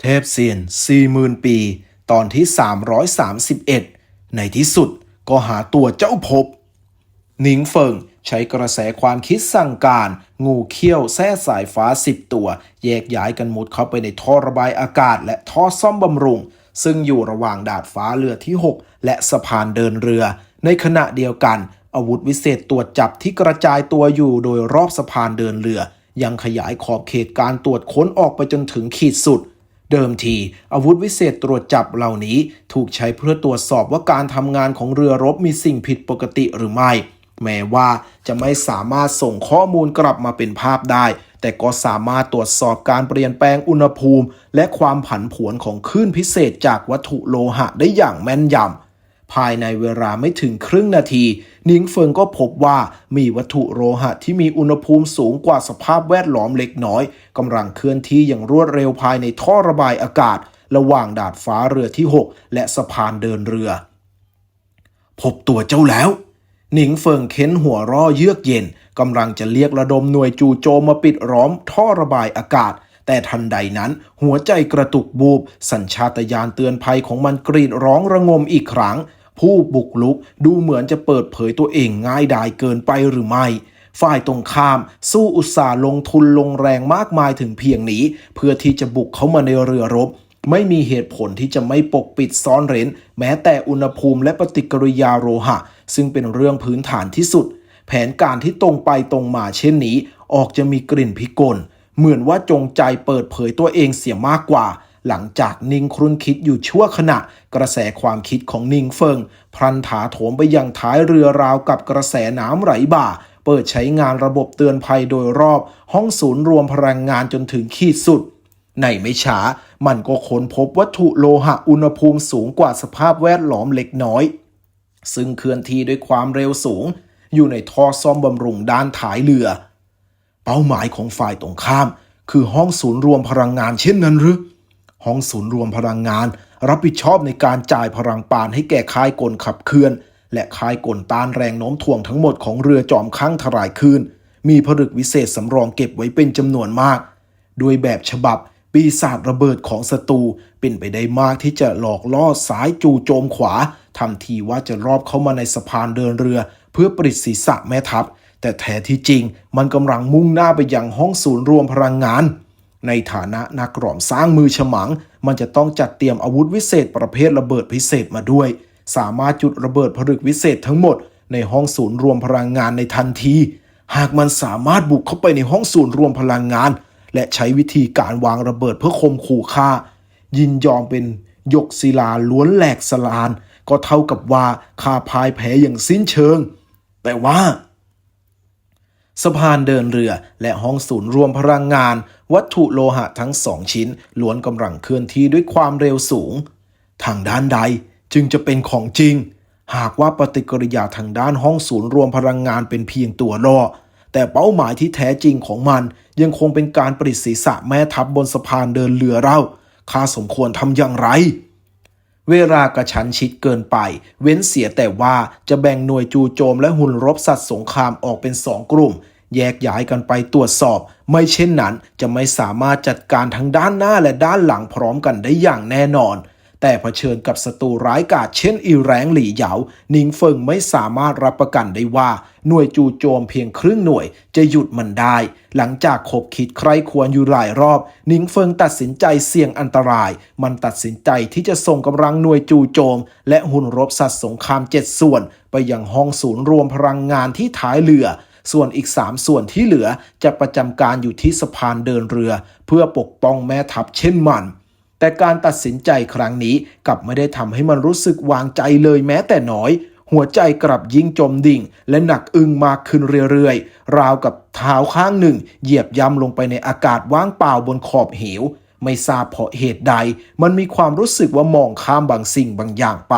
เทพเซียน40,000ปี ตอนที่ 331 ในที่สุดก็หาตัวเจ้าพบ หนิงเฟิงใช้กระแสความคิดสั่งการ งูเขี้ยวแส้สายฟ้าสิบตัว แยกย้ายกันมุดเข้าไปในท่อระบายอากาศ และท่อซ่อมบำรุง ซึ่งอยู่ระหว่างดาดฟ้าเรือที่ 6 และสะพานเดินเรือ ในขณะเดียวกัน อาวุธวิเศษตรวจจับที่กระจายตัวอยู่โดยรอบสะพานเดินเรือ ยังขยายขอบเขตการตรวจค้นออกไปจนถึงขีดสุด เดิมทีอาวุธวิเศษตรวจจับเหล่านี้ถูกใช้เพื่อตรวจสอบว่าการทำงานของเรือรบมีสิ่งผิดปกติหรือไม่ แม้ว่าจะไม่สามารถส่งข้อมูลกลับมาเป็นภาพได้ แต่ก็สามารถตรวจสอบการเปลี่ยนแปลงอุณหภูมิ และความผันผวนของคลื่นพิเศษจากวัตถุโลหะได้อย่างแม่นยำ ภายในเวลาไม่ถึงครึ่งนาที นิงเฟิงก็พบว่ามีวัตถุโลหะที่มีอุณหภูมิสูงกว่าสภาพแวดล้อมเล็กน้อยกำลังเคลื่อนที่อย่างรวดเร็วภายในท่อระบายอากาศ ระหว่างดาดฟ้าเรือที่ 6 และสะพานเดินเรือ พบตัวเจ้าแล้วหนิงเฟิงเค้นหัวร่อเยือกเย็นกำลังจะเรียกระดมหน่วยจู่โจมมาปิดล้อมท่อระบายอากาศ แต่ทันใดนั้น หัวใจกระตุกบูบ สัญชาตญาณเตือนภัยของมันกรีดร้องระงมอีกครั้ง ผู้บุกลุกดูเหมือนจะเปิดเผยตัวเองง่ายดายเกินไปหรือไม่ ฝ่ายตรงข้ามสู้อุตสาห์ลงทุนลงแรงมากมายถึงเพียงนี้ เพื่อที่จะบุกเข้ามาในเรือรบ ไม่มีเหตุผลที่จะไม่ปกปิดซ่อนเร้น แม้แต่อุณหภูมิและปฏิกิริยาโลหะ ซึ่งเป็นเรื่องพื้นฐานที่สุด แผนการที่ตรงไปตรงมาเช่นนี้ ออกจะมีกลิ่นพิกลเหมือนว่าจงใจเปิดเผยตัวเองเสียมากกว่า หลังจากนิงครุนคิดอยู่ชั่วขณะ กระแสความคิดของนิงเฟิง พลันถาโถมไปยังท้ายเรือราวกับกระแสน้ำไหลบ่า เปิดใช้งานระบบเตือนภัยโดยรอบ ห้องศูนย์รวมพลังงานจนถึงขีดสุด ในไม่ช้า มันก็ค้นพบวัตถุโลหะอุณหภูมิสูงกว่าสภาพแวดล้อมเล็กน้อย ซึ่งเคลื่อนที่ด้วยความเร็วสูง อยู่ในท่อซ่อมบำรุงด้านท้ายเรือ เป้าหมายของฝ่ายตรงข้าม คือห้องศูนย์รวมพลังงานเช่นนั้นหรือ ห้องศูนย์รวมพลังงาน รับผิดชอบในการจ่ายพลังปานให้แก่ค่ายกลขับเคลื่อน และค่ายกลต้านแรงโน้มถ่วงทั้งหมดของเรือจอมข้างทลายคลื่นมีผลึกวิเศษสำรองเก็บไว้เป็นจำนวนมาก ด้วยแบบฉบับปีศาจระเบิดของศัตรูเป็นไปได้มากที่จะหลอกล่อซ้ายจู่โจมขวาทำทีว่าจะรอบเข้ามาในสะพานเดินเรือ เพื่อปริดศีรษะแม่ทัพ แต่แท้ที่จริงมันกำลังมุ่งหน้าไปยังห้องศูนย์รวมพลังงาน ในฐานะนักกร่อมสร้างมือฉมัง มันจะต้องจัดเตรียมอาวุธวิเศษประเภทระเบิดพิเศษมาด้วย สามารถจุดระเบิดผลึกวิเศษทั้งหมด ในห้องศูนย์รวมพลังงานในทันที หากมันสามารถบุกเข้าไปในห้องศูนย์รวมพลังงาน และใช้วิธีการวางระเบิดเพื่อข่มขู่ฆ่า ยินยอมเป็นหยกศิลาล้วนแหลกสลาน ก็เท่ากับว่าข้าพายแพ้อย่างสิ้นเชิง แต่ว่าสะพานเดินเรือและห้องศูนย์รวมพลังงาน วัตถุโลหะทั้งสองชิ้นล้วนกำลังเคลื่อนที่ด้วยความเร็วสูง ทางด้านใดจึงจะเป็นของจริง หากว่าปฏิกิริยาทางด้านห้องศูนย์รวมพลังงานเป็นเพียงตัวล่อแต่เป้าหมายที่แท้จริงของมันยังคงเป็นการปริศศีรษะแม่ทัพบบนสะพานเดินเรือเราข้าสมควรทำอย่างไรเวลากระชั้นชิดเกินไป เว้นเสียแต่ว่าจะแบ่งหน่วยจูโจมและหุ่นรบสัตว์สงครามออกเป็นสองกลุ่ม แยกย้ายกันไปตรวจสอบ ไม่เช่นนั้นจะไม่สามารถจัดการทั้งด้านหน้าและด้านหลังพร้อมกันได้อย่างแน่นอน แต่เผชิญกับศัตรูร้ายกาจเช่นอีแรงหลี่เหยานิงเฟิงไม่สามารถรับประกันได้ว่า หน่วยจูโจมเพียงครึ่งหน่วยจะหยุดมันได้ หลังจากขบคิดใครควรอยู่หลายรอบนิงเฟิงตัดสินใจเสี่ยงอันตราย มันตัดสินใจที่จะส่งกำลังหน่วยจูโจม และหุ่นรบสัตว์สงครามเจ็ดส่วน ไปยังห้องศูนย์รวมพลังงานที่ท้ายเรือ ส่วนอีก 3 ส่วนที่เหลือจะประจำการอยู่ที่สะพานเดินเรือ เพื่อปกป้องแม่ทัพเช่นมัน แต่การตัดสินใจครั้งนี้กลับไม่ได้ทำให้มันรู้สึกวางใจเลยแม้แต่น้อยหัวใจกลับยิ่งจมดิ่ง และหนักอึ้งมากขึ้นเรื่อยๆ ราวกับเท้าข้างหนึ่ง เหยียบย่ำลงไปในอากาศว่างเปล่าบนขอบเหว ไม่ทราบเพราะเหตุใด มันมีความรู้สึกว่ามองข้ามบางสิ่งบางอย่างไป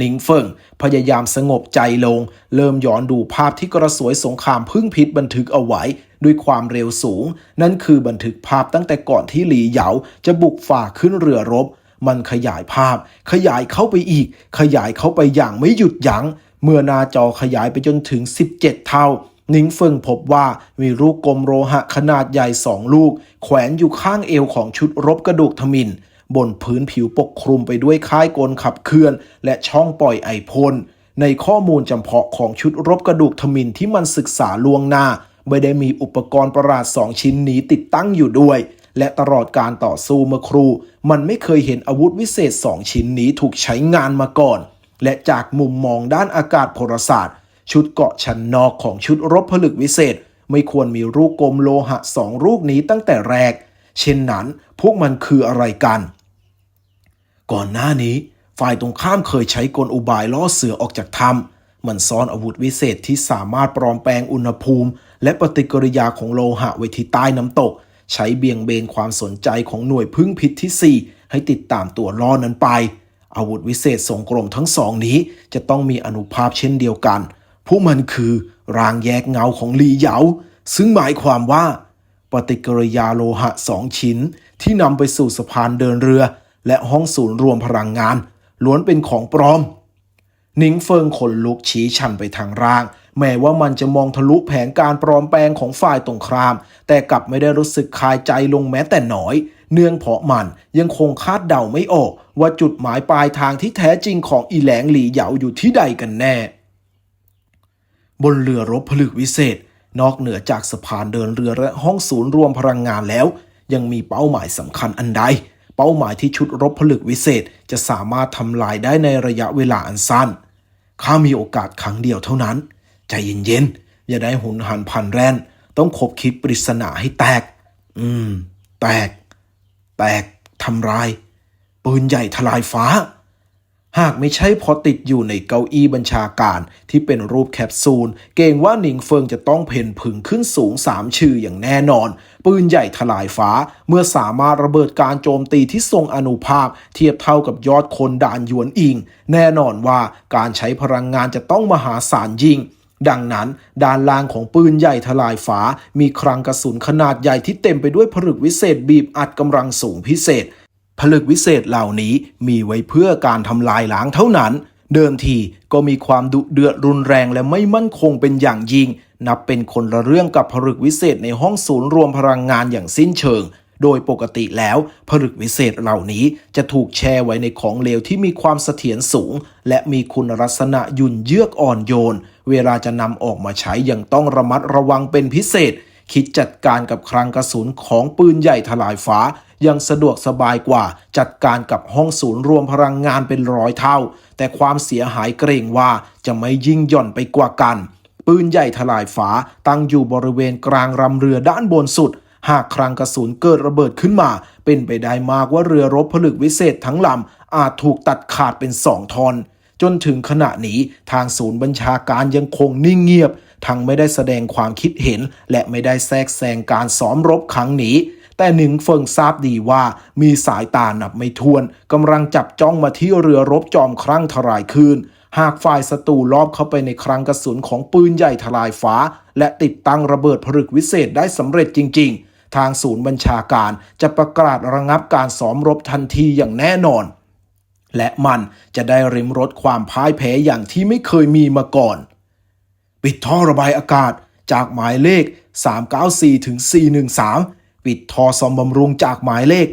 นิงเฟิงพยายามสงบใจลง เริ่มย้อนดูภาพที่กระสวยสงครามพึ่งพิษบันทึกเอาไว้ ด้วยความเร็วสูง นั่นคือบันทึกภาพตั้งแต่ก่อนที่หลีเหยาจะบุกฝ่าขึ้นเรือรบ มันขยายภาพ ขยายเข้าไปอีก ขยายเข้าไปอย่างไม่หยุดยัง้ง เมื่อหน้าจอขยายไปจนถึง 17 เท่านิงเฟิงพบว่ามีลูกกลมโลหะขนาดใหญ่สองลูก แขวนอยู่ข้างเอวของชุดรบกระดูกทมิน บนพื้นผิวปกคลุมไปด้วยค่ายกลขับเคลื่อน และช่องปล่อยไอพ่นในข้อมูลจำเพาะของชุดรบกระดูกทมินที่มันศึกษาล่วงหน้า ไม่ได้มีอุปกรณ์ประหลาดสองชิ้นนี้ติดตั้งอยู่ด้วย และตลอดการต่อสู้เมื่อครู มันไม่เคยเห็นอาวุธวิเศษสองชิ้นนี้ถูกใช้งานมาก่อน และจากมุมมองด้านอากาศพลศาสตร์ ชุดเกาะชั้นนอกของชุดรบผลึกวิเศษ ไม่ควรมีรูกลมโลหะสองรูปนี้ตั้งแต่แรก เช่นนั้นพวกมันคืออะไรกัน ก่อนหน้านี้ ฝ่ายตรงข้ามเคยใช้กลอุบายล่อเสือออกจากถ้ำมันซ่อนอาวุธวิเศษที่สามารถปลอมแปลงอุณหภูมิ และปฏิกิริยาของโลหะไว้ที่ใต้น้ำตก ใช้เบี่ยงเบนความสนใจของหน่วยพึ่งพิษที่ 4 ให้ติดตามตัวล่อนั้นไป อาวุธวิเศษทรงกลมทั้งสองนี้ จะต้องมีอนุภาพเช่นเดียวกันพวกมันคือรางแยกเงาของลีเหยาซึ่งหมายความว่า ปฏิกิริยาโลหะสองชิ้นที่นำไปสู่สะพานเดินเรือ และห้องศูนย์รวมพลังงาน ล้วนเป็นของปลอม หนิงเฟิงขนลุกชี้ชันไปทางร่าง แม้ว่ามันจะมองทะลุแผนการปลอมแปลงของฝ่ายตรงข้าม แต่กลับไม่ได้รู้สึกคลายใจลงแม้แต่น้อย เนื่องเพราะมันยังคงคาดเดาไม่ออก ว่าจุดหมายปลายทางที่แท้จริงของอีแหลงหลีเหยาอยู่ที่ใดกันแน่ บนเรือรบผลึกวิเศษ นอกเหนือจากสะพานเดินเรือและห้องศูนย์รวมพลังงานแล้ว ยังมีเป้าหมายสำคัญอันใด เป้าหมายที่ชุดรบผลึกวิเศษจะสามารถทำลายได้ในระยะเวลาอันสั้น ข้ามีโอกาสครั้งเดียวเท่านั้น ใจเย็นๆ อย่าได้หุนหันพันแรนต้องคบคิดปริศนาให้แตก อืม แตก แตกทำลาย ปืนใหญ่ทลายฟ้า หากไม่ใช่เพอติดอยู่ในเก้าอี้บัญชาการที่เป็นรูปแคปซูล เกรงว่าหนิงเฟิงจะต้องเพ่นผึ่งขึ้นสูงสามชื่ออย่างแน่นอน ปืนใหญ่ทลายฟ้า เมื่อสามารถระเบิดการโจมตีที่ทรงอนุภาพ เทียบเท่ากับยอดคนด่านยวนอิง แน่นอนว่าการใช้พลังงานจะต้องมหาศาลยิ่งดังนั้น ด้านล่างของปืนใหญ่ทลายฟ้ามีคลังกระสุนขนาดใหญ่ที่เต็มไปด้วยผลึกวิเศษบีบอัดกำลังสูงพิเศษ ผลึกวิเศษเหล่านี้มีไว้เพื่อการทำลายล้างเท่านั้น เดิมทีก็มีความดุเดือดรุนแรงและไม่มั่นคงเป็นอย่างยิ่ง นับเป็นคนละเรื่องกับผลึกวิเศษในห้องศูนย์รวมพลังงานอย่างสิ้นเชิง โดยปกติแล้วผลึกวิเศษเหล่านี้จะถูกแช่ไว้ในของเหลวที่มีความเสถียรสูง และมีคุณลักษณะยุ่นเยือกอ่อนโยน เวลาจะนำออกมาใช้ยังต้องระมัดระวังเป็นพิเศษ คิดจัดการกับคลังกระสุนของปืนใหญ่ทลายฟ้า ยังสะดวกสบายกว่า จัดการกับห้องศูนย์รวมพลังงานเป็นร้อยเท่า แต่ความเสียหายเกรงว่าจะไม่ยิ่งหย่อนไปกว่ากัน ปืนใหญ่ทลายฟ้าตั้งอยู่บริเวณกลางรำเรือด้านบนสุดหากคลังกระสุนเกิดระเบิดขึ้นมา เป็นไปได้มากว่าเรือรบผลึกวิเศษทั้งลำ อาจถูกตัดขาดเป็นสองทอน จนถึงขณะนี้ทางศูนย์บัญชาการยังคงนิ่งเงียบ ทั้งไม่ได้แสดงความคิดเห็น และไม่ได้แทรกแซงการซ้อมรบครั้งนี้ แต่หนึ่งเฟิงทราบดีว่ามีสายตานับไม่ถ้วนกำลังจับจ้องมาที่เรือรบจอมครั่งทลายคืนหากฝ่ายศัตรูลอบเข้าไปในคลังกระสุนของปืนใหญ่ทลายฟ้า และติดตั้งระเบิดผลึกวิเศษได้สำเร็จจริง ๆ ทางศูนย์บัญชาการจะประกาศระงับการซ้อมรบทันทีอย่างแน่นอน และมันจะได้ริมรสความพ่ายแพ้อย่างที่ไม่เคยมีมาก่อน ปิดท่อระบายอากาศจากหมายเลข 394 ถึง 413 ปิดท่อซ่อมบำรุงจากหมายเลข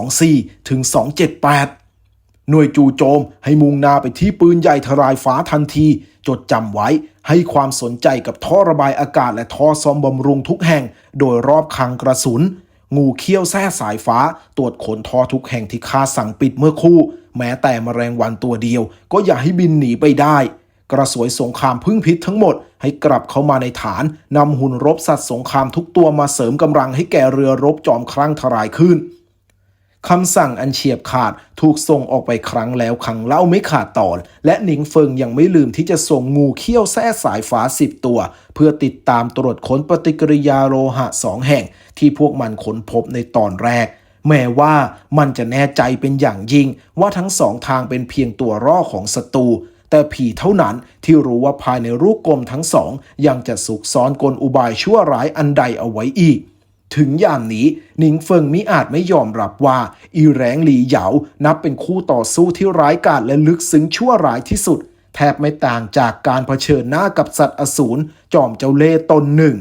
224 ถึง 278 หน่วยจู่โจมให้มุ่งหน้าไปที่ปืนใหญ่ทลายฟ้าทันที จดจำไว้ให้ความสนใจกับท่อระบายอากาศและท่อซ่อมบำรุงทุกแห่ง โดยรอบคังกระสุน งูเขี้ยวแส้สายฟ้า ตรวจขนท่อทุกแห่งที่ข้าสั่งปิดเมื่อคู่ แม้แต่มแมลงวันตัวเดียว ก็อย่าให้บินหนีไปได้ กระสวยสงครามพึ่งพิษทั้งหมดให้กลับเข้ามาในฐานนำหุ่นรบสัตว์สงครามทุกตัวมาเสริมกำลังให้แก่เรือรบจอมคลั่งทลายขึ้นคำสั่งอันเฉียบขาดถูกส่งออกไปครั้งแล้วครั้งเล่าไม่ขาดตอน และหนิงเฟิงยังไม่ลืมที่จะส่งงูเขี้ยวแส้สายฟ้าสิบตัว เพื่อติดตามตรวจค้นปฏิกิริยาโลหะสองแห่ง ที่พวกมันค้นพบในตอนแรก แม้ว่ามันจะแน่ใจเป็นอย่างยิ่งว่าทั้งสองทางเป็นเพียงตัวร่อของศัตรู แต่ผีเท่านั้นที่รู้ว่าภายในรูปกลมทั้งสอง ยังจะสุกซ้อนกลอุบายชั่วร้ายอันใดเอาไว้อีก ถึงอย่างนี้หนิงเฟิงมิอาจไม่ยอมรับว่า อีแรงหลีเหยานับเป็นคู่ต่อสู้ที่ร้ายกาจและลึกซึ้งชั่วร้ายที่สุด แทบไม่ต่างจากการเผชิญหน้ากับสัตว์อสูรจอมเจ้าเล่ตนหนึ่ง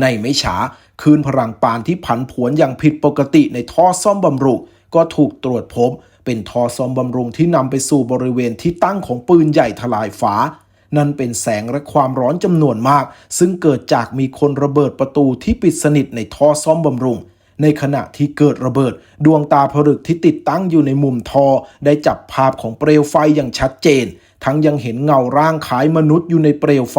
ในไม่ช้าคืนพลังปานที่ผันผวนอย่างผิดปกติในท่อซ่อมบำรุงก็ถูกตรวจพบ เป็นท่อซอมบำรุงที่นำไปสู่บริเวณที่ตั้งของปืนใหญ่ทลายฟ้านั่นเป็นแสงและความร้อนจำนวนมาก ซึ่งเกิดจากมีคนระเบิดประตูที่ปิดสนิทในท่อซ่อมบำรุง ในขณะที่เกิดระเบิด ดวงตาผลึกที่ติดตั้งอยู่ในมุมท่อได้จับภาพของเปลวไฟอย่างชัดเจน ทั้งยังเห็นเงาร่างคล้ายมนุษย์อยู่ในเปลวไฟ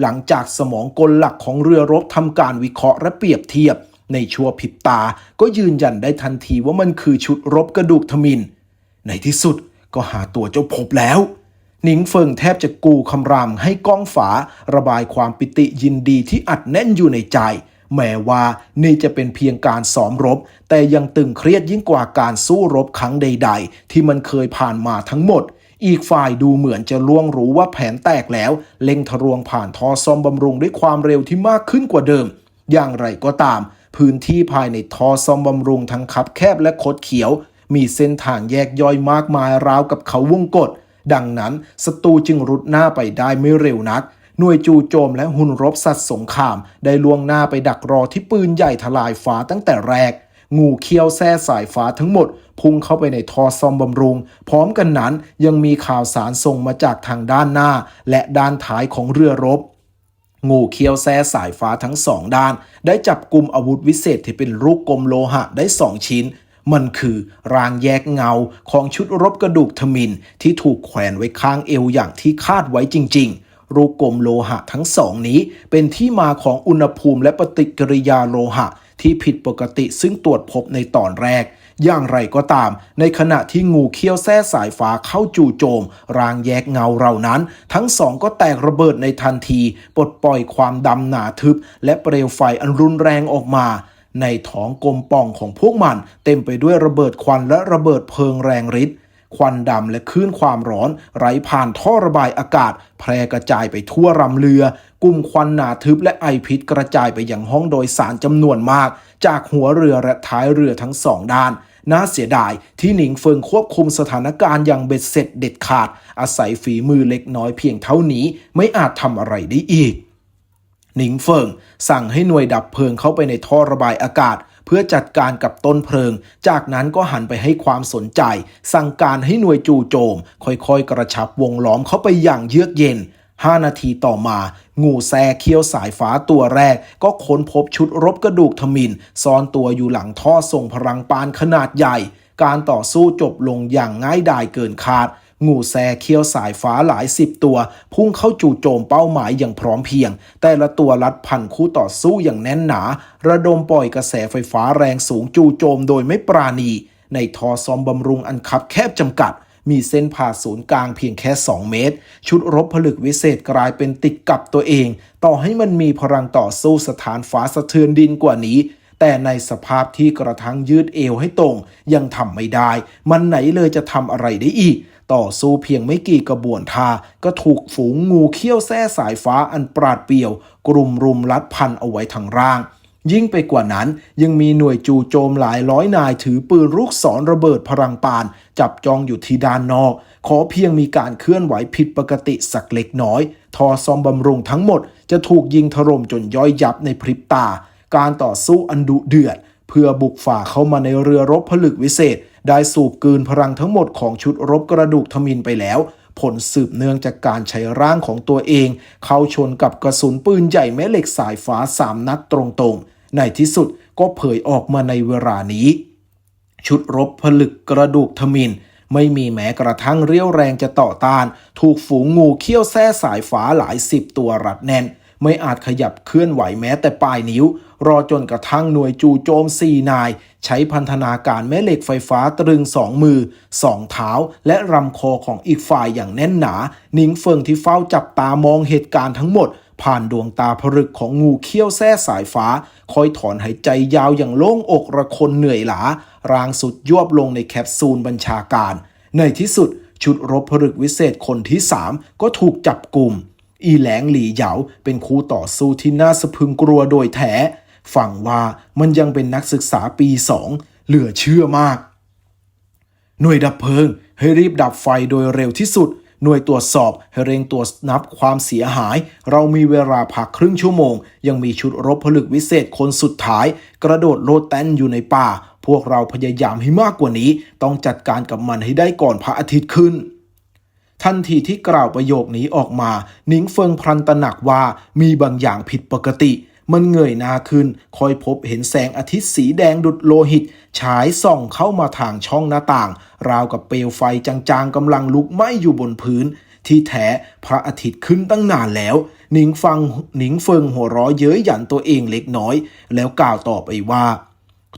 หลังจากสมองกลหลักของเรือรบทำการวิเคราะห์และเปรียบเทียบในชั่วพริบตาก็ยืนยันได้ทันทีว่ามันคือชุดรบกระดูกทมิน ในที่สุดก็หาตัวเจ้าพบแล้ว หนิงเฟิงแทบจะกูคำรามให้ก้องฝา ระบายความปิติยินดีที่อัดแน่นอยู่ในใจ แม้ว่านี่จะเป็นเพียงการซ้อมรบ แต่ยังตึงเครียดยิ่งกว่าการสู้รบครั้งใด ๆ ที่มันเคยผ่านมาทั้งหมดอีกฝ่ายดูเหมือนจะล่วงรู้ว่าแผนแตกแล้ว เล็งทะลวงผ่านท่อซ่อมบำรุงด้วยความเร็วที่มากขึ้นกว่าเดิม อย่างไรก็ตาม พื้นที่ภายในท่อซ่อมบำรุงทั้งคับแคบและคดเขียว มีเส้นทางแยกย่อยมากมายราวกับเขาวงกฏดังนั้นศัตรูจึงรุดหน้าไปได้ไม่เร็วนัก หน่วยจู่โจมและหุ่นรบสัตว์สงคราม ได้ล่วงหน้าไปดักรอที่ปืนใหญ่ทลายฟ้าตั้งแต่แรก งูเขี้ยวแส้สายฟ้าทั้งหมด พุ่งเข้าไปในทอซอมบำรุง พร้อมกันนั้นยังมีข่าวสารส่งมาจากทางด้านหน้า และด้านท้ายของเรือรบงูเขี้ยวแซ่สายฟ้าทั้งสองด้าน ได้จับกลุ่มอาวุธวิเศษที่เป็นลูกกลมโลหะได้สองชิ้น มันคือรางแยกเงาของชุดรบกระดูกทมินที่ถูกแขวนไว้ข้างเอวอย่างที่คาดไว้จริง ๆรูกลมโลหะทั้งสองนี้ เป็นที่มาของอุณหภูมิและปฏิกิริยาโลหะ ที่ผิดปกติซึ่งตรวจพบในตอนแรก อย่างไรก็ตาม ในขณะที่งูเขี้ยวแส้สายฟ้าเข้าจู่โจม รางแยกเงาเหล่านั้น ทั้งสองก็แตกระเบิดในทันที ปลดปล่อยความดำหนาทึบ และเปลวไฟอันรุนแรงออกมา ในท้องกลมป่องของพวกมัน เต็มไปด้วยระเบิดควันและระเบิดเพลิงแรงฤทธิ์ควันดำและคลื่นความร้อน ไหลผ่านท่อระบายอากาศ แพร่กระจายไปทั่วรำเรือ กลุ่มควันหนาทึบและไอพิษกระจายไปยังห้องโดยสารจำนวนมาก จากหัวเรือและท้ายเรือทั้งสองด้าน น่าเสียดายที่หนิงเฟิงควบคุมสถานการณ์อย่างเบ็ดเสร็จเด็ดขาด อาศัยฝีมือเล็กน้อยเพียงเท่านี้ไม่อาจทำอะไรได้อีก หนิงเฟิง สั่งให้หน่วยดับเพลิงเข้าไปในท่อระบายอากาศ เพื่อจัดการกับต้นเพลิง จากนั้นก็หันไปให้ความสนใจ สั่งการให้หน่วยจู่โจม ค่อยๆ กระชับวงล้อมเข้าไปอย่างเยือกเย็น5นาทีต่อมา งูแซเคี้ยวสายฟ้าตัวแรก ก็ค้นพบชุดรบกระดูกทมินซ่อนตัวอยู่หลังท่อส่งพลังปานขนาดใหญ่ การต่อสู้จบลงอย่างง่ายดายเกินคาด งูแซเคี้ยวสายฟ้าหลายสิบตัว พุ่งเข้าจู่โจมเป้าหมายอย่างพร้อมเพียง แต่ละตัวรัดพันคู่ต่อสู้อย่างแน่นหนา ระดมปล่อยกระแสไฟฟ้าแรงสูงจู่โจมโดยไม่ปราณี ในทอซอมบำรุงอันคับแคบจำกัดมีเส้นผ่าศูนย์กลางเพียงแค่ 2 เมตร ชุดรบผลึกวิเศษกลายเป็นติดกับตัวเอง ต่อให้มันมีพลังต่อสู้สถานฟ้าสะเทือนดินกว่านี้ แต่ในสภาพที่กระทั่งยืดเอวให้ตรง ยังทำไม่ได้ มันไหนเลยจะทำอะไรได้อีก ต่อสู้เพียงไม่กี่กระบวนท่าก็ถูกฝูงงูเขี้ยวแส้สายฟ้าอันปราดเปรียว กลุ่มรุมรัดพันเอาไว้ทางร่างยิ่งไปกว่านั้นยังมีหน่วยจู่โจมหลายร้อยนายถือปืนลูกศรระเบิดพลังปาน จับจองอยู่ที่ด้านนอก ขอเพียงมีการเคลื่อนไหวผิดปกติสักเล็กน้อย ทอซอมบำรุงทั้งหมดจะถูกยิงถล่มจนย่อยยับในพริบตา การต่อสู้อันดุเดือด เพื่อบุกฝ่าเข้ามาในเรือรบผลึกวิเศษ ได้สูบกืนพลังทั้งหมดของชุดรบกระดูกทมินไปแล้ว ผลสืบเนื่องจากการใช้ร่างของตัวเอง เข้าชนกับกระสุนปืนใหญ่แม่เหล็กสายฟ้าสามนัดตรงๆ ในที่สุดก็เผยออกมาในเวลานี้ ชุดรบผลึกกระดูกทมินไม่มีแม้กระทั่งเรี่ยวแรงจะต่อต้าน ถูกฝูงงูเขี้ยวแส้สายฟ้าหลายสิบตัวรัดแน่น ไม่อาจขยับเคลื่อนไหวแม้แต่ปลายนิ้ว รอจนกระทั่งหน่วยจู่โจมสี่นาย ใช้พันธนาการแม่เหล็กไฟฟ้าตรึงสองมือสองเท้า และรำคอของอีกฝ่ายอย่างแน่นหนาหนิงเฟิงที่เฝ้าจับตามองเหตุการณ์ทั้งหมด ผ่านดวงตาผลึกของงูเขี้ยวแส้สายฟ้า คอยถอนหายใจยาวอย่างโล่งอกระคนเหนื่อยหลารางสุดยวบลงในแคปซูลบัญชาการ ในที่สุดชุดรบผลึกวิเศษคนที่ 3 ก็ถูกจับกลุ่ม อีแหลงหลี่เหยาเป็นคู่ต่อสู้ที่น่าสะพึงกลัวโดยแท้ฟังว่ามันยังเป็นนักศึกษาปีสองเหลือเชื่อมาก หน่วยดับเพลิง ให้รีบดับไฟโดยเร็วที่สุด หน่วยตรวจสอบให้เร่งตรวจนับความเสียหาย เรามีเวลาพักครึ่งชั่วโมง ยังมีชุดรบผลึกวิเศษคนสุดท้าย กระโดดโลดแต้นอยู่ในป่า พวกเราพยายามให้มากกว่านี้ ต้องจัดการกับมันให้ได้ก่อนพระอาทิตย์ขึ้น ทันทีที่กล่าวประโยคนี้ออกมาหนิงเฟิงพลันตระหนักว่ามีบางอย่างผิดปกติ มันเงยหน้าขึ้น คอยพบเห็นแสงอาทิตย์สีแดงดุดโลหิต ฉายส่องเข้ามาทางช่องหน้าต่าง ราวกับเปลวไฟจางๆกำลังลุกไหม้อยู่บนพื้น ที่แท้พระอาทิตย์ขึ้นตั้งนานแล้วหนิงฟังหนิงเฟิงหัวเร้อเย้ยหยันตัวเองเล็กน้อย แล้วกล่าวต่อไปว่า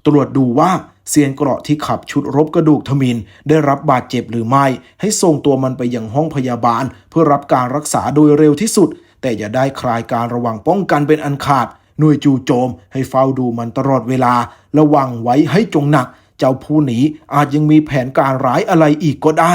ตรวจดูว่าเซียนเกราะที่ขับชุดรบกระดูกทมินได้รับบาดเจ็บหรือไม่ ให้ส่งตัวมันไปยังห้องพยาบาล เพื่อรับการรักษาโดยเร็วที่สุด แต่อย่าได้คลายการระวังป้องกันเป็นอันขาด หน่วยจู่โจม ให้เฝ้าดูมันตลอดเวลา ระวังไว้ให้จงหนัก เจ้าผู้หนีอาจยังมีแผนการร้ายอะไรอีกก็ได้